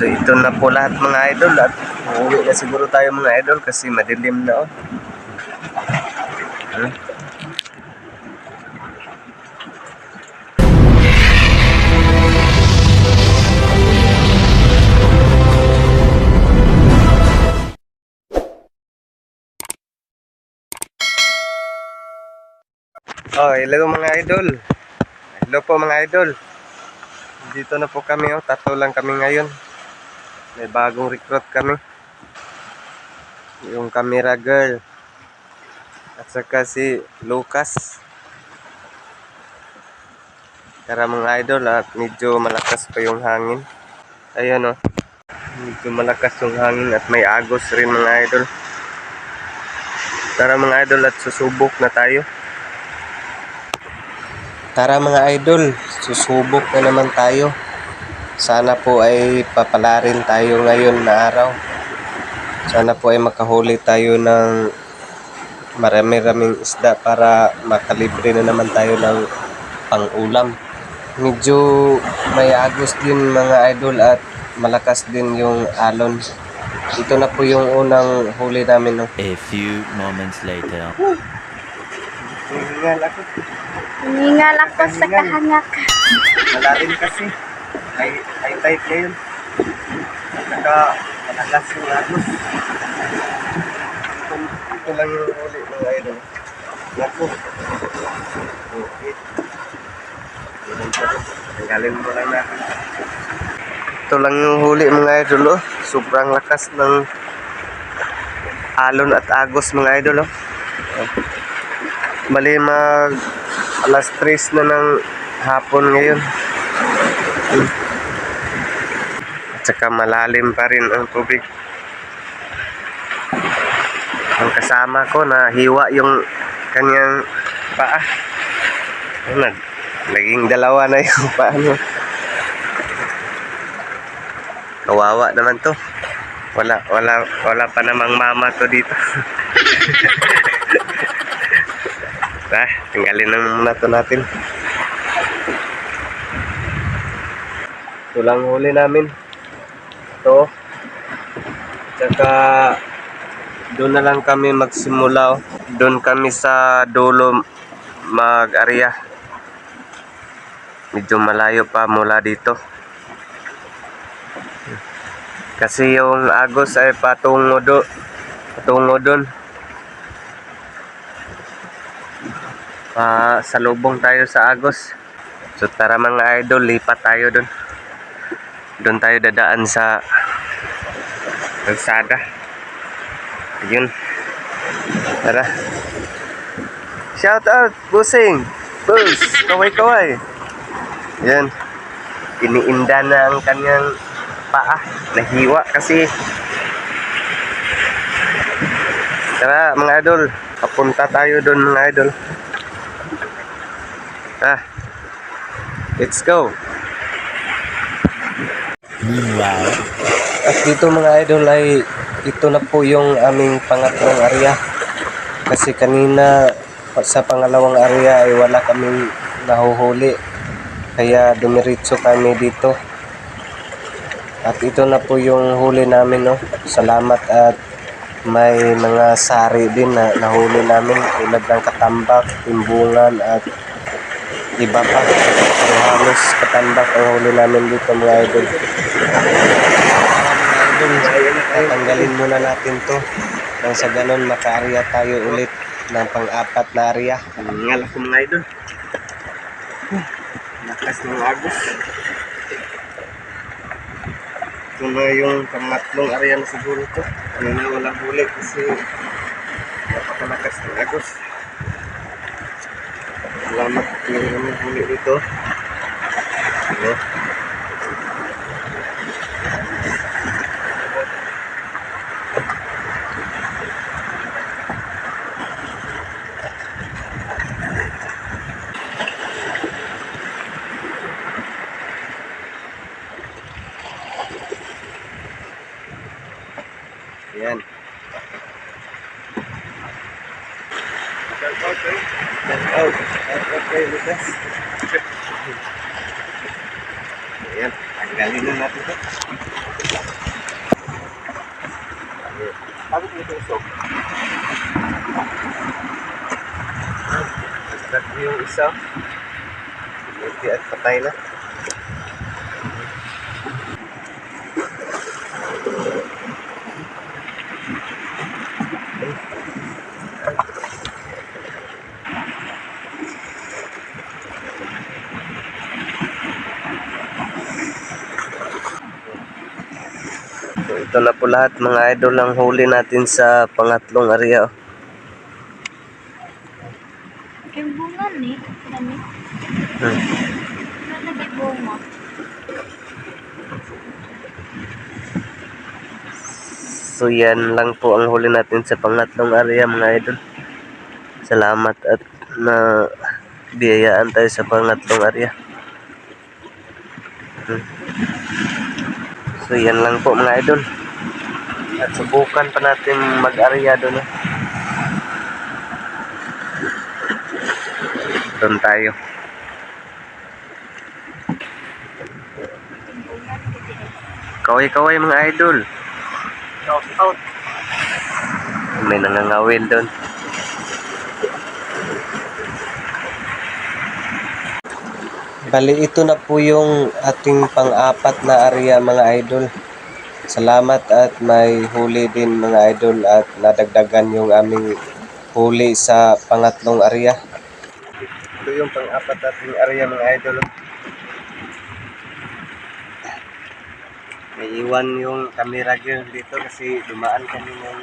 So ito na po lahat mga idol at uuwi na siguro tayo mga idol kasi madilim na oh. Hmm? Oh, hello mga idol. Hello po mga idol. Dito na po kami oh, tatlo lang kami ngayon. May bagong recruit kami. Yung camera girl. At saka si Lucas. Tara mga idol at medyo malakas pa yung hangin. Ayan oh. Medyo malakas yung hangin at may agos rin mga idol. Tara mga idol at susubok na tayo. Tara mga idol, susubok na naman tayo. Sana po ay papalarin tayo ngayon na araw. Sana po ay makahuli tayo ng marami-raming isda para makalibre na naman tayo ng pang-ulam. Medyo may agos din mga idol at malakas din yung alon. Ito na po yung unang huli namin. No? A few moments later. Hingal ako. Hiningal ako sa kahangak. Malalim kasi. High, high tide ngayon. At saka malakas yung agos. Ito, ito lang yung huli mga idol. Naku. Okay. Tanggalin mo lang natin. Ito lang yung huli mga idol. Oh. Sobrang lakas ng alon at agos mga idol. Oh. Bali mag alas 3 na ng hapon ngayon. Saka malalim pa rin ang tubig. Ang kasama ko na hiwa yung kanyang paa. Nag, naging dalawa na yung paa niya. Kawawa naman to. Wala, wala, wala pa namang mama to dito. Ah, tinggalin na muna to natin. Ito lang huli namin. Ito. Tsaka doon na lang kami magsimula. oh. Doon kami sa dulo mag-area. Medyo malayo pa mula dito. Kasi yung agos ay patungo do patungo doon. pa salubong tayo sa Agos. So tara mga idol, lipat tayo doon. Doon tayo dadaan sa kalsada. Ayun. Tara. Shout out, Busing. Bus, kaway-kaway. Yan. Iniinda na ang kanyang paa. Nahiwa kasi. Tara mga idol, papunta tayo doon mga idol. Ah. Let's go. Meanwhile, At dito mga idol ay ito na po yung aming pangatlong area. Kasi kanina sa pangalawang area ay wala kaming nahuhuli. Kaya dumiritso kami dito. At ito na po yung huli namin no. Salamat at may mga sari din na nahuli namin tulad ng katambak, timbungan at iba pa. Pero halos katambak ang huli namin dito mga idol. Tatanggalin muna natin to nang sa ganun maka-area tayo ulit ng pang-apat na area. Ngal ako mga idol. Lakas ng agos. Ito na yung pangatlong area na siguro to. Kanina walang huli kasi napakalakas ng agos. Salamat namin huli dito. Ano? That's okay. That's out. That's okay with us. Ayan, tanggalin na natin ito. Bakit nito usok? Nagdag yung isa. Hindi at patay na. So ito na po lahat mga idol ang huli natin sa pangatlong area. oh. Yung bunga ni. Dami. Hmm. Bunga? So yan lang po ang huli natin sa pangatlong area mga idol. Salamat at na biyayaan tayo sa pangatlong area. Hmm. So yan lang po mga idol. At subukan pa natin mag-area doon. eh. Doon tayo. Kaway-kaway mga idol. May nangangawin doon. Bali, ito na po yung ating pang-apat na area mga idol. Salamat at may huli din mga idol at nadagdagan yung aming huli sa pangatlong area. Ito yung pang-apat nating area mga idol. May iwan yung camera gear dito kasi dumaan kami ng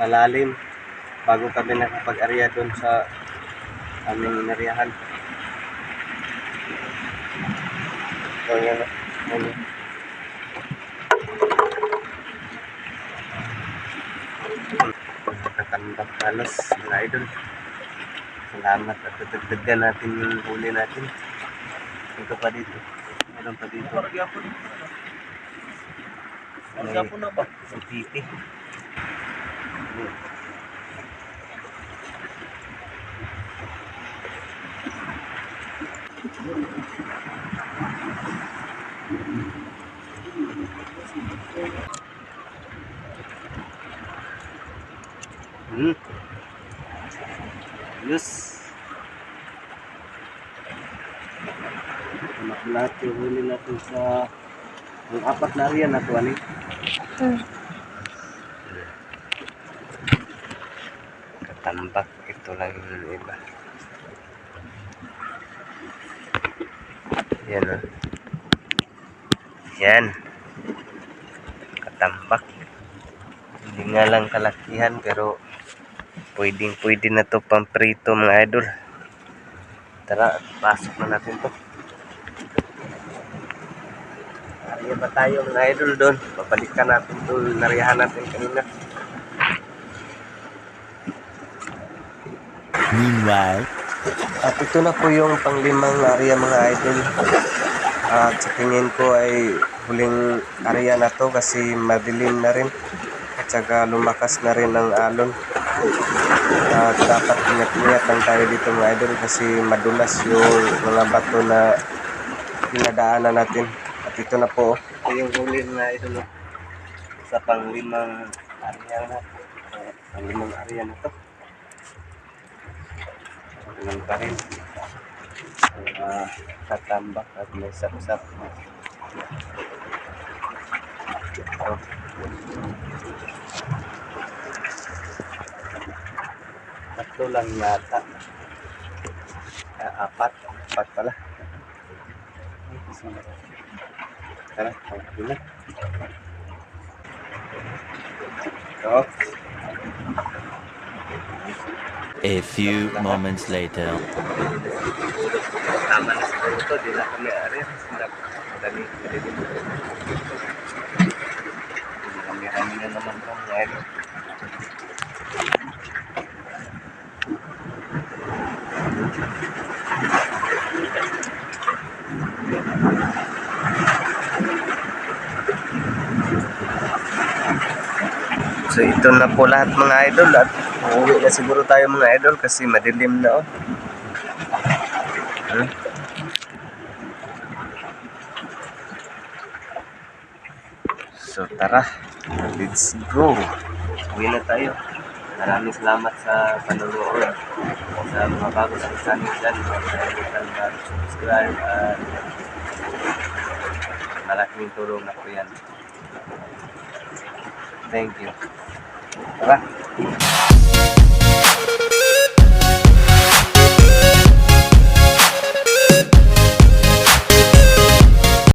malalim bago kami nakapag-area doon sa aming inariyahan. So, yan. Yan. Nakatambak halos mga idol. Salamat at tutugtuggan natin yung huli natin. Ito pa dito. Meron pa dito. May Gapo na ba? Hmm. Yes. Po lahat yung huli natin sa ang apat na area na to, ani. Hmm. Katambak, ito lang yung iba. Yan o. Yan. Katambak. Hindi nga lang kalakihan pero pwedeng pwede na to pamprito mga idol. Tara, pasok na natin to. Ariya ba tayo mga idol doon? Babalikan natin doon. Nariyahan natin kanina. Meanwhile, At ito na po yung panglimang area mga idol. At sa tingin ko ay huling area na to kasi madilim na rin. At saka lumakas na rin ang alon. At dapat ingat-ingat lang tayo dito mga idol kasi madulas yung mga bato na dinadaanan natin. At ito na po. Ito yung huli na idol. oh. Sa panglimang area na. Panglimang area na to. Ganun pa rin. Uh, tatambak at may sapsap. Oh. Tatlo lang yata. Ah, apat. Apat pala. Tara, okay na. So, a few moments later. tama na siguro ito. Di na kami ari. Madali. Madali dito. Na naman ito. Ngayon. So ito na po lahat mga idol at uuwi na siguro tayo mga idol kasi madilim na oh. Hmm? So tara, let's go. uwi na tayo. Maraming salamat sa panonood. Sa mga bago sa channel dyan, mga kaibigan mag-subscribe at malaking tulong na po yan. Thank you. Tara!